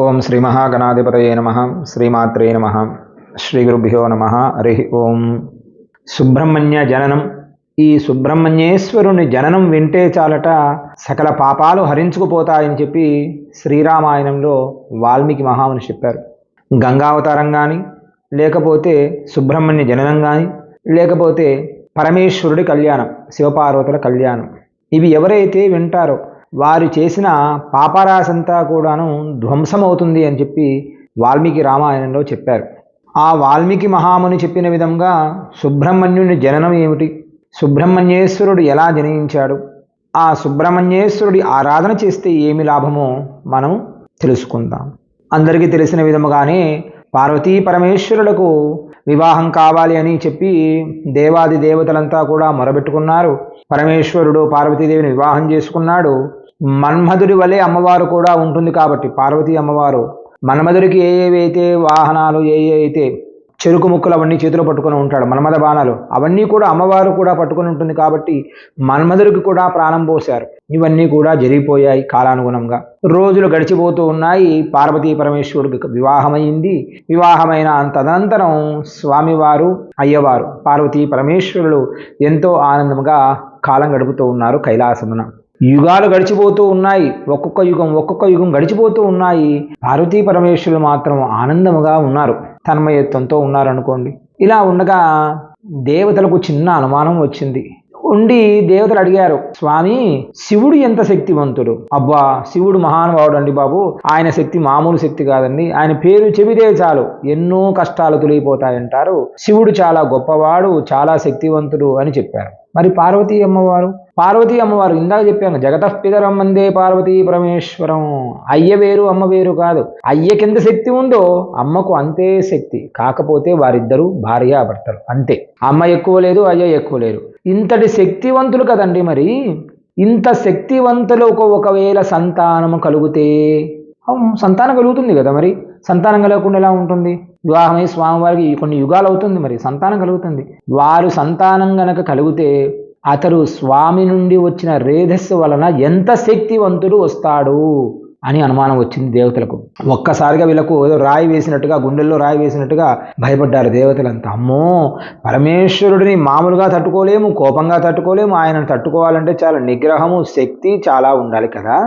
ఓం శ్రీ మహాగణాధిపతయే నమ. శ్రీమాత్రే నమ. శ్రీ గురుభ్యో నమ. హరి ఓం. సుబ్రహ్మణ్య జననం. ఈ సుబ్రహ్మణ్యేశ్వరుని జననం వింటే చాలట సకల పాపాలు హరించుకుపోతాయని చెప్పి శ్రీరామాయణంలో వాల్మీకి మహాముని చెప్పారు. గంగావతారం కానీ లేకపోతే సుబ్రహ్మణ్య జననం కానీ లేకపోతే పరమేశ్వరుడి కళ్యాణం శివపార్వతుల కళ్యాణం. ఇవి ఎవరైతే వింటారో వారు చేసిన పాపరాశంతా కూడాను ధ్వంసమవుతుంది అని చెప్పి వాల్మీకి రామాయణంలో చెప్పారు. ఆ వాల్మీకి మహాముని చెప్పిన విధంగా సుబ్రహ్మణ్యుని జననం ఏమిటి? సుబ్రహ్మణ్యేశ్వరుడు ఎలా జనయించాడు ఆ సుబ్రహ్మణ్యేశ్వరుడి ఆరాధన చేస్తే ఏమి లాభమో మనం తెలుసుకుందాం. అందరికీ తెలిసిన విధముగానే పార్వతీ పరమేశ్వరులకు వివాహం కావాలి అని చెప్పి దేవాది దేవతలంతా కూడా మొరబెట్టుకున్నారు. పరమేశ్వరుడు పార్వతీదేవిని వివాహం చేసుకున్నాడు. మన్మధుడి వలె అమ్మవారు కూడా ఉంటుంది కాబట్టి పార్వతీ అమ్మవారు. మన్మధుడికి ఏ ఏవైతే వాహనాలు ఏ ఏ అయితే చెరుకు ముక్కలు అవన్నీ చేతిలో పట్టుకొని ఉంటాడు మన్మధ బాణాలు అవన్నీ కూడా అమ్మవారు కూడా పట్టుకొని ఉంటుంది కాబట్టి మన్మధుడికి కూడా ప్రాణం పోశారు. ఇవన్నీ కూడా జరిగిపోయాయి కాలానుగుణంగా. రోజులు గడిచిపోతూ ఉన్నాయి. పార్వతీ పరమేశ్వరుడికి వివాహమైంది. వివాహమైన తదనంతరం స్వామివారు అయ్యవారు పార్వతీ పరమేశ్వరులు ఎంతో ఆనందంగా కాలం గడుపుతూ ఉన్నారు కైలాసమున. యుగాలు గడిచిపోతూ ఉన్నాయి. ఒక్కొక్క యుగం ఒక్కొక్క యుగం గడిచిపోతూ ఉన్నాయి. పార్వతీ పరమేశ్వరులు మాత్రం ఆనందముగా ఉన్నారు. తన్మయత్వంతో ఉన్నారనుకోండి. ఇలా ఉండగా దేవతలకు చిన్న అనుమానం వచ్చింది. ఉండి దేవతలు అడిగారు స్వామి శివుడు ఎంత శక్తివంతుడు? అబ్బా శివుడు మహానుభావుడు అండి బాబు. ఆయన శక్తి మామూలు శక్తి కాదండి. ఆయన పేరు చెబితే చాలు. ఎన్నో కష్టాలు తొలగిపోతాయంటారు. శివుడు చాలా గొప్పవాడు చాలా శక్తివంతుడు అని చెప్పారు. మరి పార్వతీ అమ్మవారు? పార్వతీ అమ్మవారు ఇందాక చెప్పాను జగతఃపితరం అందే పార్వతీ పరమేశ్వరం. అయ్య వేరు అమ్మ వేరు కాదు. అయ్యకి ఎంత శక్తి ఉందో అమ్మకు అంతే శక్తి. కాకపోతే వారిద్దరూ భార్యాభర్తలు. అంతే. అమ్మ ఎక్కువ లేదు అయ్య ఎక్కువ లేరు ఇంతటి శక్తివంతులు కదండి మరి. ఇంత శక్తివంతులకు ఒకవేళ సంతానము కలిగితే సంతానం కలుగుతుంది కదా మరి. సంతానం కలగకుండా ఎలా ఉంటుంది? వివాహమై స్వామివారికి కొన్ని యుగాలు అవుతుంది మరి సంతానం కలుగుతుంది. వారు సంతానం గనక కలిగితే అతడు స్వామి నుండి వచ్చిన రేధస్సు వలన ఎంత శక్తివంతుడు వస్తాడు? అని అనుమానం వచ్చింది దేవతలకు. ఒక్కసారిగా వీళ్ళకు ఏదో రాయి వేసినట్టుగా గుండెల్లో రాయి వేసినట్టుగా భయపడ్డారు దేవతలంతా. అమ్మో! పరమేశ్వరుడిని మామూలుగా తట్టుకోలేము కోపంగా తట్టుకోలేము ఆయనను తట్టుకోవాలంటే చాలా నిగ్రహము శక్తి చాలా ఉండాలి కదా.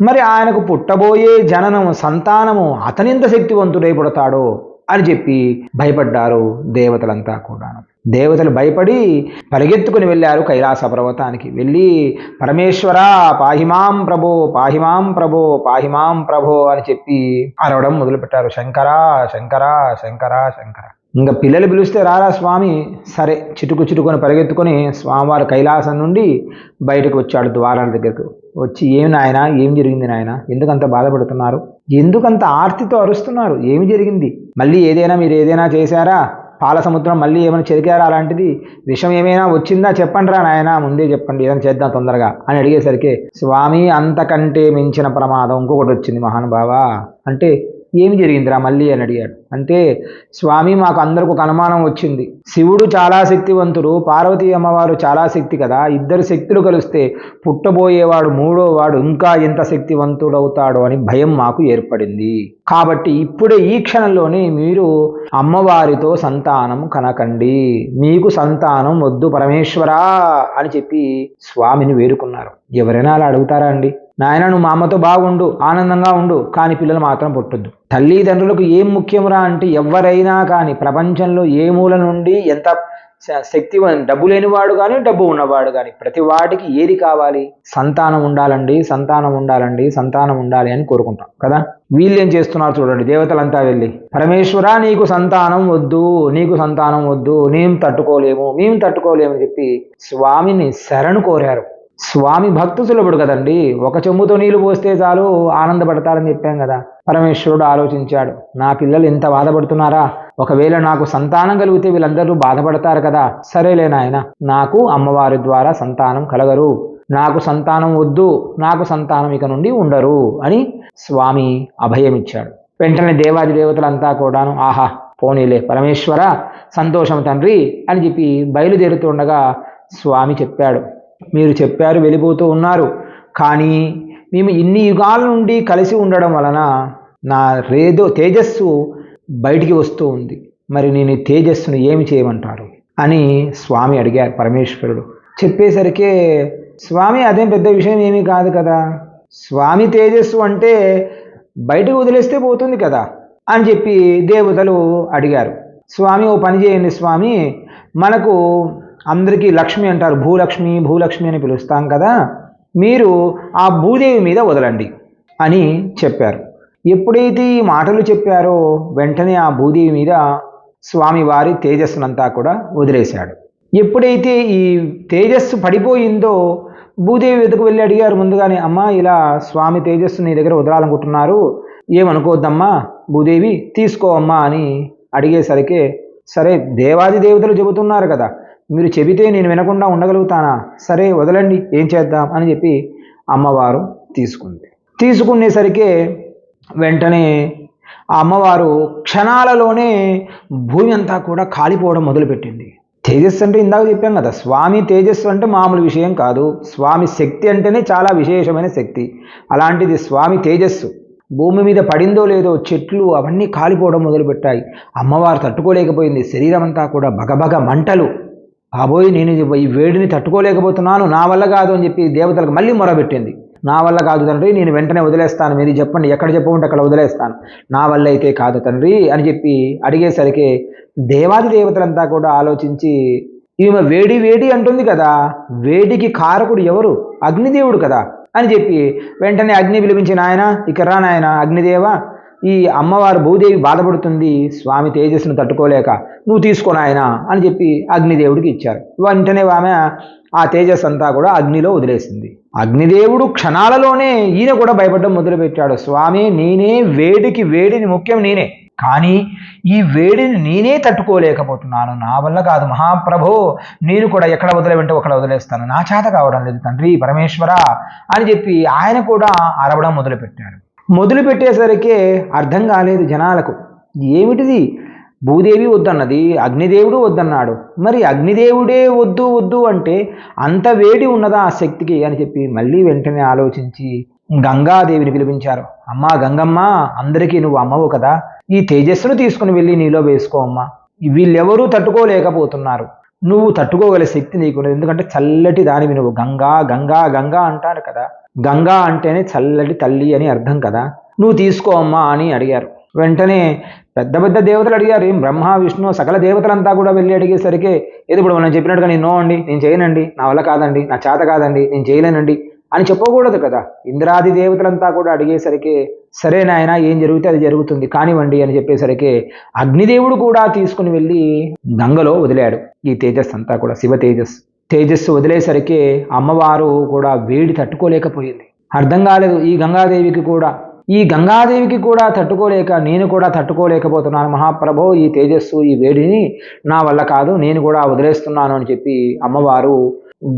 మరి ఆయనకు పుట్టబోయే జననము సంతానము అతనింత శక్తివంతుడై పుడతాడో అని చెప్పి భయపడ్డారు దేవతలంతా కూడా దేవతలు భయపడి పరిగెత్తుకుని వెళ్ళారు కైలాస పర్వతానికి. వెళ్ళి పరమేశ్వర పాహిమాం ప్రభో పాహిమాం ప్రభో పాహిమాం ప్రభో అని చెప్పి అరవడం మొదలుపెట్టారు. శంకరా శంకరా శంకరా శంకర. ఇంకా పిల్లలు పిలిస్తే రారా స్వామి సరే. చిటుకు చిటుకొని పరిగెత్తుకొని స్వామివారు కైలాసం నుండి బయటకు వచ్చాడు ద్వారాల దగ్గరకు. వచ్చి ఏమి నాయన ఏం జరిగింది నాయన? ఎందుకంత బాధపడుతున్నారు? ఎందుకంత ఆర్తితో అరుస్తున్నారు? ఏమి జరిగింది? మళ్ళీ ఏదైనా మీరు ఏదైనా చేశారా? పాల సముద్రం మళ్ళీ ఏమైనా చెరికారా అలాంటిది? విషం ఏమైనా వచ్చిందా? చెప్పండి రా నాయన ముందే చెప్పండి. ఏదైనా చేద్దాం తొందరగా అని అడిగేసరికి స్వామి అంతకంటే మించిన ప్రమాదం ఇంకొకటి వచ్చింది మహానుభావ. అంటే ఏమి జరిగిందిరా మళ్ళీ అని అడిగాడు. అంటే స్వామి మాకు అందరికి ఒక అనుమానం వచ్చింది. శివుడు చాలా శక్తివంతుడు పార్వతీ అమ్మవారు చాలా శక్తి కదా ఇద్దరు శక్తులు కలిస్తే పుట్టబోయేవాడు మూడో వాడు ఇంకా ఎంత శక్తివంతుడవుతాడో అని భయం మాకు ఏర్పడింది. కాబట్టి ఇప్పుడే ఈ క్షణంలోనే మీరు అమ్మవారితో సంతానం కనకండి. మీకు సంతానం వద్దు పరమేశ్వరా అని చెప్పి స్వామిని వేడుకున్నారు. ఎవరైనా అలా అడుగుతారా అండి? నాయన నువ్వు మా అమ్మతో బాగుండు ఆనందంగా ఉండు కానీ పిల్లలు మాత్రం పుట్టొద్దు. తల్లిదండ్రులకు ఏం ముఖ్యమురా అంటే ఎవరైనా కానీ ప్రపంచంలో ఏ మూల నుండి ఎంత శ- శక్తి డబ్బు లేనివాడు కానీ డబ్బు ఉన్నవాడు కానీ ప్రతి వాటికి ఏది కావాలి? సంతానం ఉండాలండి సంతానం ఉండాలండి సంతానం ఉండాలి అని కోరుకుంటాం కదా? వీళ్ళు ఏం చేస్తున్నారు చూడండి దేవతలంతా వెళ్ళి. పరమేశ్వర నీకు సంతానం వద్దు నీకు సంతానం వద్దు మేము తట్టుకోలేము మేము తట్టుకోలేము అని చెప్పి స్వామిని శరణు కోరారు. స్వామి భక్తు సులభుడు కదండి. ఒక చెంబుతో నీళ్ళు పోస్తే చాలు ఆనందపడతారని చెప్పాం కదా. పరమేశ్వరుడు ఆలోచించాడు. నా పిల్లలు ఎంత బాధపడుతున్నారా? ఒకవేళ నాకు సంతానం కలిగితే వీళ్ళందరూ బాధపడతారు కదా. సరేలే నాయన. నాకు అమ్మవారి ద్వారా సంతానం కలగరు. నాకు సంతానం వద్దు. నాకు సంతానం ఇక నుండి ఉండరు అని స్వామి అభయమిచ్చాడు. వెంటనే దేవాది దేవతలంతా కూడాను ఆహా పోనీలే పరమేశ్వర సంతోషం తండ్రి అని చెప్పి బయలుదేరుతుండగా స్వామి చెప్పాడు. మీరు చెప్పారు వెళ్ళిపోతూ ఉన్నారు. కానీ మేము ఇన్ని యుగాల నుండి కలిసి ఉండడం వలన నా రేదో తేజస్సు బయటికి వస్తూ ఉంది. మరి నేను తేజస్సును ఏమి చేయమంటారు? అని స్వామి అడిగారు పరమేశ్వరుడు. చెప్పేసరికి స్వామి అదేం పెద్ద విషయం ఏమీ కాదు కదా. స్వామి తేజస్సు అంటే బయటకు వదిలేస్తే పోతుంది కదా అని చెప్పి దేవతలు అడిగారు. స్వామి ఓ పని చేయండి స్వామి మనకు అందరికీ లక్ష్మి అంటారు. భూలక్ష్మి భూలక్ష్మి అని పిలుస్తాం కదా. మీరు ఆ భూదేవి మీద వదలండి అని చెప్పారు. ఎప్పుడైతే ఈ మాటలు చెప్పారో వెంటనే ఆ భూదేవి మీద స్వామివారి తేజస్సునంతా కూడా వదిలేశాడు. ఎప్పుడైతే ఈ తేజస్సు పడిపోయిందో భూదేవి వెతుకు వెళ్ళి అడిగారు ముందుగానే అమ్మా ఇలా స్వామి తేజస్సు నీ దగ్గర వదలాలనుకుంటున్నారు. ఏమనుకోవద్దమ్మా? భూదేవి తీసుకో అమ్మా అని అడిగేసరికి సరే దేవాది దేవతలు చెబుతున్నారు కదా. మీరు చెబితే నేను వినకుండా ఉండగలుగుతానా? సరే వదలండి ఏం చేద్దాం? అని చెప్పి అమ్మవారు తీసుకుంది. తీసుకునేసరికి వెంటనే ఆ అమ్మవారు క్షణాలలోనే భూమి అంతా కూడా కాలిపోవడం మొదలుపెట్టింది. తేజస్సు అంటే ఇందాక చెప్పాం కదా స్వామి తేజస్సు అంటే మామూలు విషయం కాదు. స్వామి శక్తి అంటేనే చాలా విశేషమైన శక్తి. అలాంటిది స్వామి తేజస్సు భూమి మీద పడిందో లేదో చెట్లు అవన్నీ కాలిపోవడం మొదలుపెట్టాయి. అమ్మవారు తట్టుకోలేకపోయింది. శరీరం అంతా కూడా బగబగ మంటలు. బాబోయ్ నేను ఈ వేడిని తట్టుకోలేకపోతున్నాను నా వల్ల కాదు అని చెప్పి దేవతలకు మళ్ళీ మొరబెట్టింది నా వల్ల కాదు తండ్రి నేను వెంటనే వదిలేస్తాను మీరు చెప్పండి ఎక్కడ చెప్పమంటే అక్కడ వదిలేస్తాను. నా వల్ల అయితే కాదు తండ్రి అని చెప్పి అడిగేసరికి దేవాది దేవతలంతా కూడా ఆలోచించి ఈమె వేడి వేడి అంటుంది కదా వేడికి కారకుడు ఎవరు? అగ్నిదేవుడు కదా అని చెప్పి వెంటనే అగ్ని పిలిపించిన ఆయన ఇక రా నాయన అగ్నిదేవ ఈ అమ్మవారు భూదేవి బాధపడుతుంది స్వామి తేజస్సును తట్టుకోలేక నువ్వు తీసుకొని ఆయన అని చెప్పి అగ్నిదేవుడికి ఇచ్చారు. వెంటనే ఆమె ఆ తేజస్ అంతా కూడా అగ్నిలో వదిలేసింది. అగ్నిదేవుడు క్షణాలలోనే ఈయన కూడా భయపడడం మొదలుపెట్టాడు. స్వామి నేనే వేడికి వేడిని ముఖ్యం నేనే. కానీ ఈ వేడిని నేనే తట్టుకోలేకపోతున్నాను. నా వల్ల కాదు మహాప్రభో. నేను కూడా ఎక్కడ వదిలేవంటే ఒకడ వదిలేస్తాను. నా చేత కావడం లేదు తండ్రి పరమేశ్వర అని చెప్పి ఆయన కూడా అరవడం మొదలుపెట్టాడు మొదలు పెట్టేసరికి అర్థం కాలేదు జనాలకు. ఏమిటిది? భూదేవి వద్దన్నది అగ్నిదేవుడు వద్దన్నాడు. మరి అగ్నిదేవుడే వద్దు వద్దు అంటే అంత వేడి ఉన్నదా ఆ శక్తికి అని చెప్పి మళ్ళీ వెంటనే ఆలోచించి గంగాదేవిని పిలిపించారు. అమ్మా గంగమ్మ అందరికీ నువ్వు అమ్మవు కదా. ఈ తేజస్సును తీసుకుని వెళ్ళి నీలో వేసుకో అమ్మా. వీళ్ళెవరూ తట్టుకోలేకపోతున్నారు. నువ్వు తట్టుకోగల శక్తి నీకు ఎందుకంటే చల్లటి దానివి నువ్వు. గంగా గంగా గంగా అంటారు కదా. గంగా అంటేనే చల్లటి తల్లి అని అర్థం కదా? నువ్వు తీసుకో అమ్మా అని అడిగారు. వెంటనే పెద్ద పెద్ద దేవతలు అడిగారు. బ్రహ్మ విష్ణు సకల దేవతలంతా కూడా వెళ్ళి అడిగేసరికి ఏది ఇప్పుడు మనం చెప్పినట్టుగా నేను నో అండి నేను చేయనండి. నా వల్ల కాదండి నా చేత కాదండి నేను చేయలేనండి అని చెప్పకూడదు కదా? ఇంద్రాది దేవతలంతా కూడా అడిగేసరికి సరే నాయన ఏం జరిగితే అది జరుగుతుంది కానివ్వండి అని చెప్పేసరికి అగ్నిదేవుడు కూడా తీసుకుని వెళ్ళి గంగలో వదిలాడు. ఈ తేజస్ అంతా కూడా శివ తేజస్ తేజస్సు వదిలేసరికి అమ్మవారు కూడా వేడి తట్టుకోలేకపోయింది. అర్థం కాలేదు ఈ గంగాదేవికి కూడా. ఈ గంగాదేవికి కూడా తట్టుకోలేక నేను కూడా తట్టుకోలేకపోతున్నాను. మహాప్రభో ఈ తేజస్సు ఈ వేడిని నా వల్ల కాదు నేను కూడా వదిలేస్తున్నాను అని చెప్పి అమ్మవారు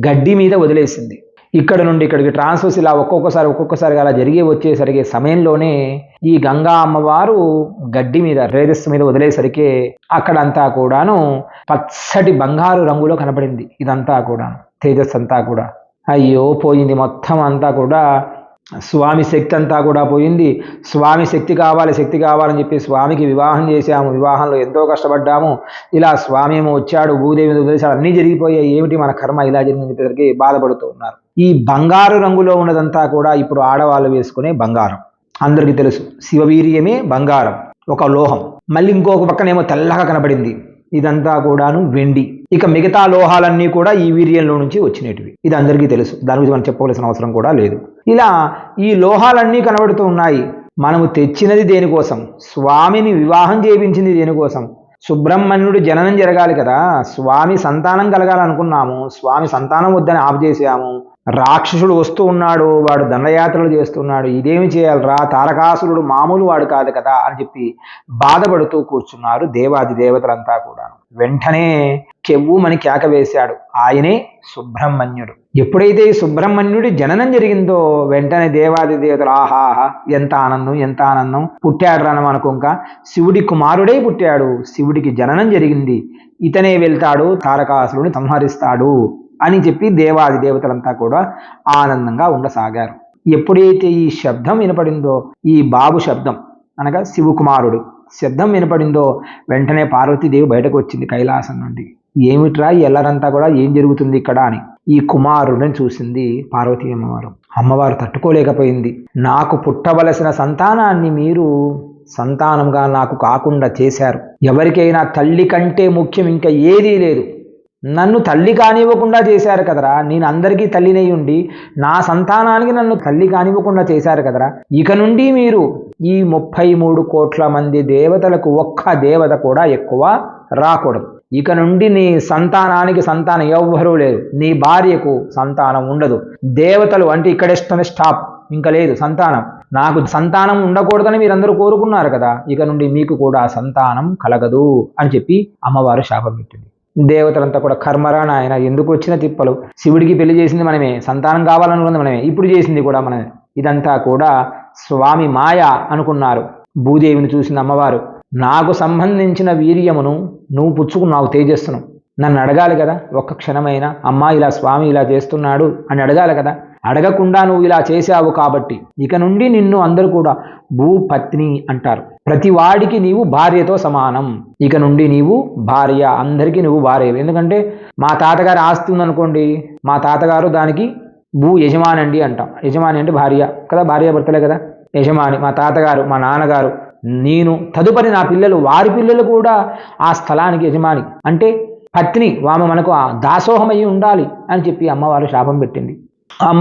గడ్డి మీద వదిలేసింది. ఇక్కడ నుండి ఇక్కడికి ట్రాన్స్ఫర్స్ ఇలా ఒక్కొక్కసారి ఒక్కొక్కసారి అలా జరిగి వచ్చేసరికి సమయంలోనే ఈ గంగా అమ్మవారు గడ్డి మీద రేదస్సు మీద వదిలేసరికి అక్కడంతా కూడాను పచ్చటి బంగారు రంగులో కనపడింది ఇదంతా కూడా తేజస్ అంతా కూడా. అయ్యో పోయింది మొత్తం అంతా కూడా. స్వామి శక్తి అంతా కూడా పోయింది. స్వామి శక్తి కావాలి శక్తి కావాలని చెప్పి స్వామికి వివాహం చేశాము. వివాహంలో ఎంతో కష్టపడ్డాము. ఇలా స్వామి ఏమో వచ్చాడు భూదేవి వదిలేశాడు. అన్నీ జరిగిపోయాయి. ఏమిటి మన కర్మ? ఇలా జరిగిందని చెప్పేసరికి బాధపడుతూ ఉన్నారు. ఈ బంగారు రంగులో ఉన్నదంతా కూడా ఇప్పుడు ఆడవాళ్ళు వేసుకునే బంగారం. అందరికీ తెలుసు శివవీర్యమే బంగారం ఒక లోహం. మళ్ళీ ఇంకొక పక్కనేమో తెల్లగా కనబడింది ఇదంతా కూడాను వెండి. ఇక మిగతా లోహాలన్నీ కూడా ఈ వీర్యంలో నుంచి వచ్చినటివి. ఇది అందరికీ తెలుసు దాని గురించి మనం చెప్పవలసిన అవసరం కూడా లేదు. ఇలా ఈ లోహాలన్నీ కనబడుతూ ఉన్నాయి మనము తెచ్చినది దేనికోసం? స్వామిని వివాహం చేయించింది దేనికోసం? సుబ్రహ్మణ్యుడు జననం జరగాలి కదా. స్వామి సంతానం కలగాలనుకున్నాము. స్వామి సంతానం వద్దని ఆపు చేసాము రాక్షసుడు వస్తూ ఉన్నాడు. వాడు దండయాత్రలు చేస్తున్నాడు. ఇదేమి చేయాలరా? తారకాసురుడు మామూలు వాడు కాదు కదా అని చెప్పి బాధపడుతూ కూర్చున్నారు దేవాది దేవతలంతా కూడా వెంటనే కెవ్వుమని కేక వేశాడు. ఆయనే సుబ్రహ్మణ్యుడు. ఎప్పుడైతే ఈ సుబ్రహ్మణ్యుడి జననం జరిగిందో వెంటనే దేవాది దేవతలు ఆహాహా ఎంత ఆనందం ఎంత ఆనందం పుట్టాడు రానం అనుకోక శివుడి కుమారుడే పుట్టాడు శివుడికి జననం జరిగింది. ఇతనే వెళ్తాడు తారకాసురుని సంహరిస్తాడు అని చెప్పి దేవాది దేవతలంతా కూడా ఆనందంగా ఉండసాగారు. ఎప్పుడైతే ఈ శబ్దం వినపడిందో ఈ బాబు శబ్దం అనగా శివకుమారుడు శబ్దం వినపడిందో వెంటనే పార్వతీదేవి బయటకు వచ్చింది కైలాసం నుండి. ఏమిట్రా ఎల్లరంతా కూడా? ఏం జరుగుతుంది ఇక్కడ? అని. ఈ కుమారుడిని చూసింది పార్వతీ అమ్మవారు. అమ్మవారు తట్టుకోలేకపోయింది. నాకు పుట్టవలసిన సంతానాన్ని మీరు సంతానంగా నాకు కాకుండా చేశారు. ఎవరికైనా తల్లి కంటే ముఖ్యం ఇంకా ఏదీ లేదు. నన్ను తల్లి కానివ్వకుండా చేశారు కదరా. నేను అందరికీ తల్లినై ఉండి నా సంతానానికి నన్ను తల్లి కానివ్వకుండా చేశారు కదరా. ఇక నుండి మీరు ఈ ముప్పై మూడు కోట్ల మంది దేవతలకు ఒక్క దేవత కూడా ఎక్కువ రాకూడదు. ఇక నుండి నీ సంతానానికి సంతానం ఎవ్వరూ లేరు. నీ భార్యకు సంతానం ఉండదు. దేవతలు అంటే ఇక్కడే స్టాప్. ఇంకా లేదు సంతానం. నాకు సంతానం ఉండకూడదని మీరందరూ కోరుకున్నారు కదా. ఇక నుండి మీకు కూడా సంతానం కలగదు అని చెప్పి అమ్మవారు శాపం పెట్టింది. దేవతలంతా కూడా కర్మరా నాయన ఎందుకు వచ్చిన తిప్పలు? శివుడికి పెళ్ళి చేసింది మనమే సంతానం కావాలనుకుంది మనమే ఇప్పుడు చేసింది కూడా మనమే. ఇదంతా కూడా స్వామి మాయ అనుకున్నారు. భూదేవిని చూసిన అమ్మవారు. నాకు సంబంధించిన వీర్యమును నువ్వు పుచ్చుకున్నావు తేజస్సును. నన్ను అడగాలి కదా ఒక్క క్షణమైనా అమ్మా ఇలా స్వామి ఇలా చేస్తున్నాడు అని అడగాలి కదా. అడగకుండా నువ్వు ఇలా చేశావు కాబట్టి. ఇక నుండి నిన్ను అందరూ కూడా భూపత్ని అంటారు. ప్రతి వాడికి నీవు భార్యతో సమానం. ఇక నుండి నీవు భార్య అందరికీ నువ్వు భార్య ఎందుకంటే మా తాతగారు ఆస్తి ఉందనుకోండి మా తాతగారు దానికి భూ యజమాని అండి అంటాం. యజమాని అంటే భార్య కదా భార్య భర్తలే కదా. యజమాని మా తాతగారు మా నాన్నగారు నేను తదుపరి నా పిల్లలు వారి పిల్లలు కూడా ఆ స్థలానికి యజమాని. అంటే పత్ని ఆమె మనకు ఆ దాసోహమయ్యి ఉండాలి అని చెప్పి అమ్మవారు శాపం పెట్టింది.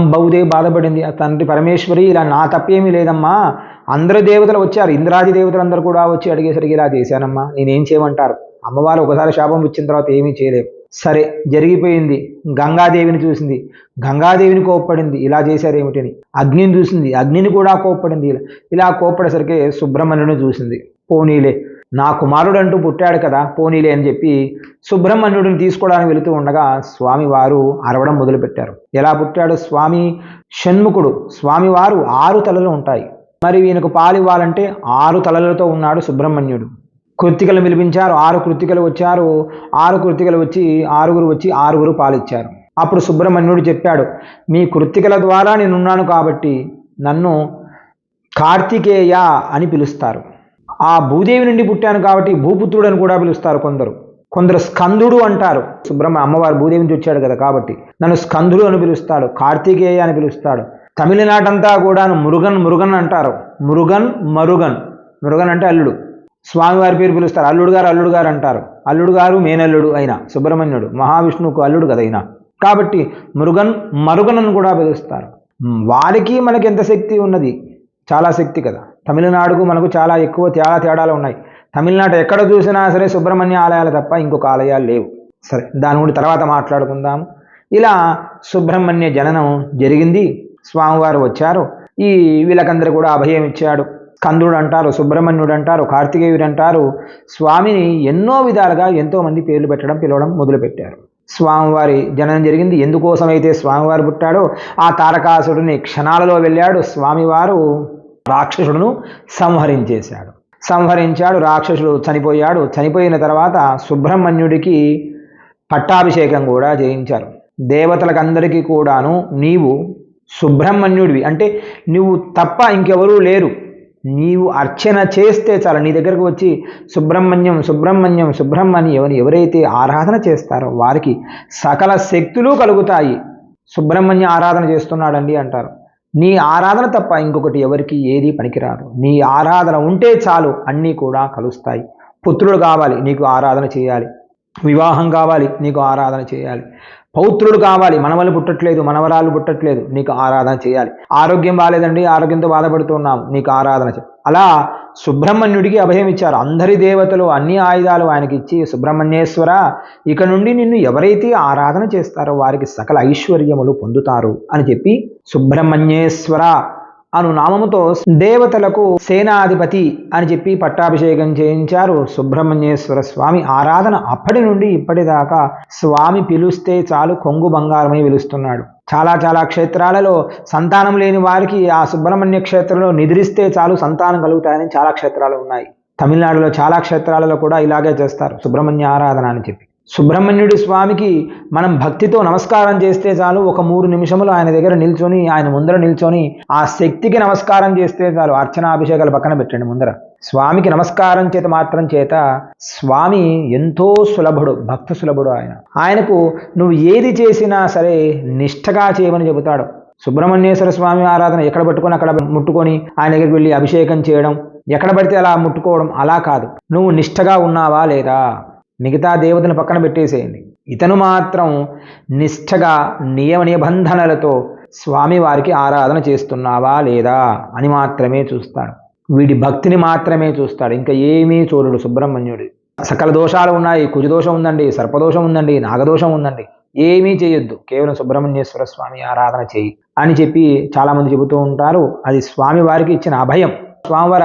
బహుదేవి బాధపడింది. ఆ తండ్రి పరమేశ్వరి ఇలా నా తప్పేమీ లేదమ్మా. అందరు దేవతలు వచ్చారు. ఇంద్రాది దేవతలందరూ కూడా వచ్చి అడిగేసరికి ఇలా చేశానమ్మా. నేనేం చేయమంటారు? అమ్మవారు ఒకసారి శాపం ఇచ్చిన తర్వాత ఏమీ చేయలేము సరే జరిగిపోయింది. గంగాదేవిని చూసింది. గంగాదేవిని కోప్పడింది. ఇలా చేశారేమిటని. అగ్నిని చూసింది. అగ్నిని కూడా కోప్పడింది. ఇలా కోప్పడేసరికి సుబ్రహ్మణ్యుని చూసింది. పోనీలే నా కుమారుడు అంటూ పుట్టాడు కదా పోనీలే అని చెప్పి సుబ్రహ్మణ్యుడిని తీసుకోవడానికి వెళుతూ ఉండగా స్వామివారు అరవడం మొదలుపెట్టారు. ఎలా పుట్టాడు స్వామి? షణ్ముఖుడు. స్వామివారు ఆరు తలలు ఉంటాయి. మరి ఈయనకు పాలు ఇవ్వాలంటే ఆరు తలలతో ఉన్నాడు సుబ్రహ్మణ్యుడు. కృత్తికలు పిలిపించారు ఆరు కృత్తికలు వచ్చారు. ఆరు కృత్తికలు వచ్చి ఆరుగురు వచ్చి ఆరుగురు పాలిచ్చారు. అప్పుడు సుబ్రహ్మణ్యుడు చెప్పాడు మీ కృత్తికల ద్వారా నేనున్నాను కాబట్టి నన్ను కార్తికేయ అని పిలుస్తారు. ఆ భూదేవి నుండి పుట్టాను కాబట్టి భూపుత్రుడు అని కూడా పిలుస్తారు కొందరు. కొందరు స్కందుడు అంటారు. సుబ్రహ్మ అమ్మవారు భూదేవి నుంచి వచ్చాడు కదా కాబట్టి నన్ను స్కందుడు అని పిలుస్తాడు కార్తికేయ అని పిలుస్తాడు. తమిళనాటంతా కూడా మురుగన్ మురుగన్ అంటారు. మురుగన్ మరుగన్. మురుగన్ అంటే అల్లుడు. స్వామివారి పేరు పిలుస్తారు. అల్లుడు గారు అల్లుడు గారు అంటారు. అల్లుడు గారు మేనల్లుడు అయిన సుబ్రహ్మణ్యుడు మహావిష్ణువుకు అల్లుడు కదైనా అయినా. కాబట్టి మురుగన్ మరుగనను కూడా పిలుస్తారు. వారికి మనకి ఎంత శక్తి ఉన్నది? చాలా శక్తి కదా. తమిళనాడుకు మనకు చాలా ఎక్కువ తేడా తేడాలు ఉన్నాయి. తమిళనాడు ఎక్కడ చూసినా సరే సుబ్రహ్మణ్య ఆలయాలు తప్ప ఇంకొక ఆలయాలు లేవు. సరే దాని గురించి తర్వాత మాట్లాడుకుందాం. ఇలా సుబ్రహ్మణ్య జననం జరిగింది. స్వామివారు వచ్చారు. ఈ వీళ్ళకందరూ కూడా అభయం ఇచ్చాడు. కందుడు అంటారు సుబ్రహ్మణ్యుడు అంటారు కార్తికేయుడు అంటారు స్వామిని ఎన్నో విధాలుగా ఎంతోమంది పేర్లు పెట్టడం పిలవడం మొదలుపెట్టారు. స్వామివారి జననం జరిగింది ఎందుకోసమైతే స్వామివారు పుట్టాడో ఆ తారకాసుడిని క్షణాలలో వెళ్ళాడు. స్వామివారు రాక్షసుడును సంహరించేశాడు. సంహరించాడు రాక్షసుడు చనిపోయాడు. చనిపోయిన తర్వాత సుబ్రహ్మణ్యుడికి పట్టాభిషేకం కూడా చేయించారు. దేవతలకందరికీ కూడాను నీవు సుబ్రహ్మణ్యుడివి. అంటే నువ్వు తప్ప ఇంకెవరూ లేరు. నీవు అర్చన చేస్తే చాలు. నీ దగ్గరకు వచ్చి సుబ్రహ్మణ్యం సుబ్రహ్మణ్యం సుబ్రహ్మణ్యం ఎవరు ఎవరైతే ఆరాధన చేస్తారో వారికి సకల శక్తులు కలుగుతాయి. సుబ్రహ్మణ్య ఆరాధన చేస్తున్నాడండి అంటారు. నీ ఆరాధన తప్ప ఇంకొకటి ఎవరికి ఏది పనికిరాదు. నీ ఆరాధన ఉంటే చాలు అన్నీ కూడా కలుస్తాయి. పుత్రుడు కావాలి నీకు ఆరాధన చేయాలి. వివాహం కావాలి నీకు ఆరాధన చేయాలి. పౌత్రుడు కావాలి. మనవలు పుట్టట్లేదు మనవరాలు పుట్టట్లేదు. నీకు ఆరాధన చేయాలి. ఆరోగ్యం బాగాలేదండి ఆరోగ్యంతో బాధపడుతున్నాం. నీకు ఆరాధన చే. అలా సుబ్రహ్మణ్యుడికి అభయం ఇచ్చారు. అందరి దేవతలు అన్ని ఆయుధాలు ఆయనకి ఇచ్చి సుబ్రహ్మణ్యేశ్వర ఇక నుండి నిన్ను ఎవరైతే ఆరాధన చేస్తారో వారికి సకల ఐశ్వర్యములు పొందుతారు అని చెప్పి సుబ్రహ్మణ్యేశ్వర అను నామముతో దేవతలకు సేనాధిపతి అని చెప్పి పట్టాభిషేకం చేయించారు సుబ్రహ్మణ్యేశ్వర స్వామి. ఆరాధన అప్పటి నుండి ఇప్పటిదాకా స్వామి పిలుస్తే చాలు కొంగు బంగారమై పిలుస్తున్నాడు చాలా చాలా క్షేత్రాలలో సంతానం లేని వారికి ఆ సుబ్రహ్మణ్య క్షేత్రంలో నిద్రిస్తే చాలు సంతానం కలుగుతాయని చాలా క్షేత్రాలు ఉన్నాయి. తమిళనాడులో చాలా క్షేత్రాలలో కూడా ఇలాగే చేస్తారు సుబ్రహ్మణ్య ఆరాధన అని చెప్పి. సుబ్రహ్మణ్యుడి స్వామికి మనం భక్తితో నమస్కారం చేస్తే చాలు. ఒక మూడు నిమిషములు ఆయన దగ్గర నిల్చొని ఆయన ముందర నిల్చొని ఆ శక్తికి నమస్కారం చేస్తే చాలు. అర్చనాభిషేకాలు పక్కన పెట్టండి ముందర. స్వామికి నమస్కారం చేత మాత్రం చేత స్వామి ఎంతో సులభుడు భక్త సులభుడు ఆయన. ఆయనకు నువ్వు ఏది చేసినా సరే నిష్ఠగా చేయమని చెబుతాడు. సుబ్రహ్మణ్యేశ్వర స్వామి ఆరాధన ఎక్కడ పట్టుకొని అక్కడ ముట్టుకొని ఆయన దగ్గరికి వెళ్ళి అభిషేకం చేయడం ఎక్కడ పడితే అలా ముట్టుకోవడం అలా కాదు. నువ్వు నిష్ఠగా ఉన్నావా లేదా? మిగతా దేవతను పక్కన పెట్టేసేయండి. ఇతను మాత్రం నిష్ఠగా నియమ నిబంధనలతో స్వామివారికి ఆరాధన చేస్తున్నావా లేదా అని మాత్రమే చూస్తాడు. వీడి భక్తిని మాత్రమే చూస్తాడు. ఇంకా ఏమీ చూడడు సుబ్రహ్మణ్యుడు. సకల దోషాలు ఉన్నాయి. కుజదోషం ఉందండి సర్పదోషం ఉందండి నాగదోషం ఉందండి. ఏమీ చేయొద్దు. కేవలం సుబ్రహ్మణ్యేశ్వర స్వామి ఆరాధన చేయి అని చెప్పి చాలామంది చెబుతూ ఉంటారు. అది స్వామి వారికి ఇచ్చిన అభయం. స్వామివారి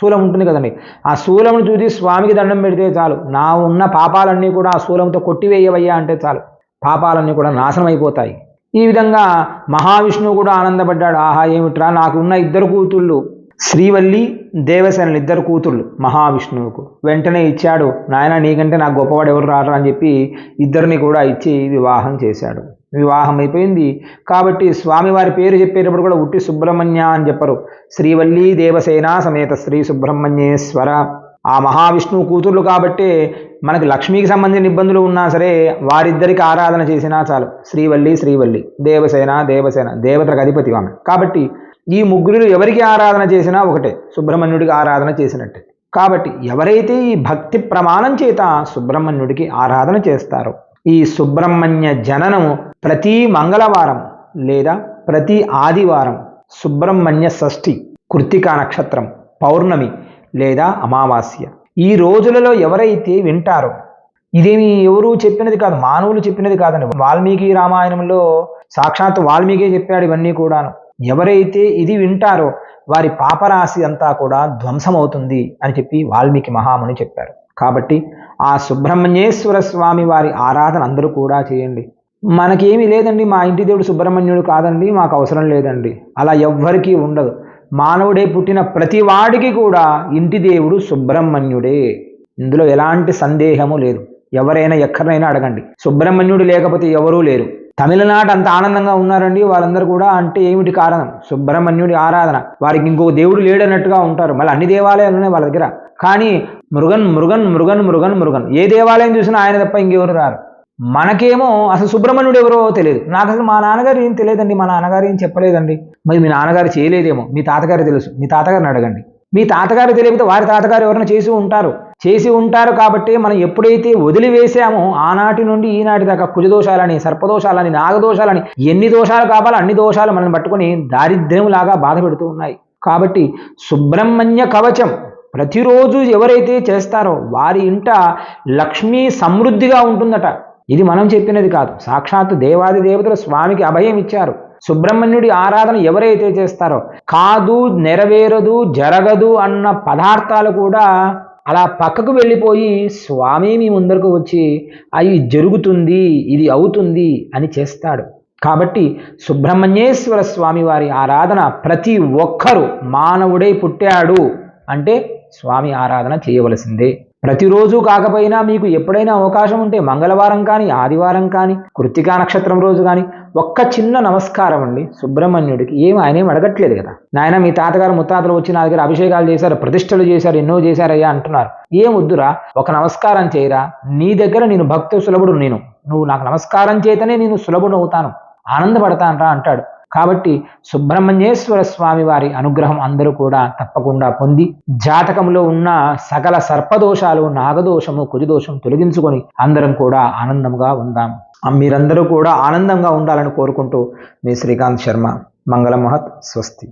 శూలం ఉంటుంది కదండి. ఆ శూలమును చూసి స్వామికి దండం పెడితే చాలు. నా ఉన్న పాపాలన్నీ కూడా ఆ శూలంతో కొట్టివేయవయ్యా అంటే చాలు. పాపాలన్నీ కూడా నాశనం అయిపోతాయి. ఈ విధంగా మహావిష్ణువు కూడా ఆనందపడ్డాడు. ఆహా ఏమిట్రా? నాకు ఉన్న ఇద్దరు కూతుళ్ళు. శ్రీవల్లి దేవసేనలు ఇద్దరు కూతుళ్ళు మహావిష్ణువుకు. వెంటనే ఇచ్చాడు నాయన నీకంటే నాకు గొప్పవాడు ఎవరు రారు? అని చెప్పి ఇద్దరిని కూడా ఇచ్చి వివాహం చేశాడు. వివాహం అయిపోయింది కాబట్టి స్వామివారి పేరు చెప్పేటప్పుడు కూడా ఉట్టి సుబ్రహ్మణ్య అని చెప్పరు. శ్రీవల్లి దేవసేన సమేత శ్రీ సుబ్రహ్మణ్యేశ్వర. ఆ మహావిష్ణువు కూతుర్లు కాబట్టి మనకి లక్ష్మికి సంబంధించిన ఇబ్బందులు ఉన్నా సరే వారిద్దరికి ఆరాధన చేసినా చాలు. శ్రీవల్లి శ్రీవల్లి దేవసేన దేవసేన దేవతలకు అధిపతి ఆమె. కాబట్టి ఈ ముగ్గురు ఎవరికి ఆరాధన చేసినా ఒకటే సుబ్రహ్మణ్యుడికి ఆరాధన చేసినట్టే. కాబట్టి ఎవరైతే ఈ భక్తి ప్రమాణం చేత సుబ్రహ్మణ్యుడికి ఆరాధన చేస్తారో ఈ సుబ్రహ్మణ్య జననము ప్రతి మంగళవారం లేదా ప్రతి ఆదివారం సుబ్రహ్మణ్య షష్ఠి కృత్తికా నక్షత్రం పౌర్ణమి లేదా అమావాస్య. ఈ రోజులలో ఎవరైతే వింటారో ఇదేమి ఎవరు చెప్పినది కాదు మానవులు చెప్పినది కాదని వాల్మీకి రామాయణంలో సాక్షాత్ వాల్మీకి చెప్పాడు ఇవన్నీ కూడాను. ఎవరైతే ఇది వింటారో వారి పాపరాశి అంతా కూడా ధ్వంసమవుతుంది అని చెప్పి వాల్మీకి మహాముని చెప్పారు. కాబట్టి ఆ సుబ్రహ్మణ్యేశ్వర స్వామి వారి ఆరాధన అందరూ కూడా చేయండి. మనకేమీ లేదండి మా ఇంటి దేవుడు సుబ్రహ్మణ్యుడు కాదండి మాకు అవసరం లేదండి. అలా ఎవ్వరికీ ఉండదు. మానవుడే పుట్టిన ప్రతి వాడికి కూడా ఇంటి దేవుడు సుబ్రహ్మణ్యుడే. ఇందులో ఎలాంటి సందేహము లేదు. ఎవరైనా ఎక్కడైనా అడగండి. సుబ్రహ్మణ్యుడు లేకపోతే ఎవరూ లేరు. తమిళనాడు అంత ఆనందంగా ఉన్నారండి వాళ్ళందరూ కూడా అంటే ఏమిటి కారణం? సుబ్రహ్మణ్యుడి ఆరాధన. వారికి ఇంకో దేవుడు లేడన్నట్టుగా ఉంటారు. మళ్ళీ అన్ని దేవాలయాలు ఉన్నాయి వాళ్ళ దగ్గర. కానీ మృగన్ మృగన్ మృగన్ మృగన్ మృగన్ ఏ దేవాలయం చూసినా ఆయన తప్ప ఇంకెవరు రారు. మనకేమో అసలు సుబ్రహ్మణ్యుడు ఎవరో తెలియదు. నాకు అసలు మా నాన్నగారు ఏం తెలియదండి మా నాన్నగారు ఏం చెప్పలేదండి. మరి మీ నాన్నగారు చేయలేదేమో మీ తాతగారు తెలుసు. మీ తాతగారిని అడగండి. మీ తాతగారు తెలియకపోతే వారి తాతగారు ఎవరైనా చేసి ఉంటారు. చేసి ఉంటారు కాబట్టి మనం ఎప్పుడైతే వదిలివేసామో ఆనాటి నుండి ఈనాటి దాకా కుజదోషాలని సర్పదోషాలని నాగదోషాలని ఎన్ని దోషాలు కావాలో అన్ని దోషాలు మనం పట్టుకొని దారిద్ర్యంలాగా బాధ పెడుతూ ఉన్నాయి. కాబట్టి సుబ్రహ్మణ్య కవచం ప్రతిరోజు ఎవరైతే చేస్తారో వారి ఇంట లక్ష్మీ సమృద్ధిగా ఉంటుందట. ఇది మనం చెప్పినది కాదు. సాక్షాత్తు దేవాది దేవతలు స్వామికి అభయం ఇచ్చారు. సుబ్రహ్మణ్యుడి ఆరాధన ఎవరైతే చేస్తారో కాదు నెరవేరదు జరగదు అన్న పదార్థాలు కూడా అలా పక్కకు వెళ్ళిపోయి స్వామి మీ ముందరకు వచ్చి అవి జరుగుతుంది ఇది అవుతుంది అని చేస్తాడు. కాబట్టి సుబ్రహ్మణ్యేశ్వర స్వామి వారి ఆరాధన ప్రతి ఒక్కరూ మానవుడై పుట్టాడు అంటే స్వామి ఆరాధన చేయవలసిందే. ప్రతిరోజు కాకపోయినా మీకు ఎప్పుడైనా అవకాశం ఉంటే మంగళవారం కానీ ఆదివారం కానీ కృత్తికా నక్షత్రం రోజు కానీ ఒక్క చిన్న నమస్కారం అండి. సుబ్రహ్మణ్యుడికి ఏం ఆయనేం అడగట్లేదు కదా. నాయన మీ తాతగారు ముత్తాతలు వచ్చి నా దగ్గర అభిషేకాలు చేశారు ప్రతిష్టలు చేశారు ఎన్నో చేశారయ్యా అంటున్నారు. ఏం వద్దురా ఒక నమస్కారం చేయరా. నీ దగ్గర నేను భక్త సులభుడు నేను. నువ్వు నాకు నమస్కారం చేతనే నేను సులభుడు అవుతాను ఆనందపడతానరా అంటాడు. కాబట్టి సుబ్రహ్మణ్యేశ్వర స్వామి వారి అనుగ్రహం అందరూ కూడా తప్పకుండా పొంది జాతకంలో ఉన్న సకల సర్పదోషాలు నాగదోషము కుజదోషం తొలగించుకొని అందరం కూడా ఆనందంగా ఉందాం. మీరందరూ కూడా ఆనందంగా ఉండాలని కోరుకుంటూ మీ శ్రీకాంత్ శర్మ. మంగళమహత్ స్వస్తి.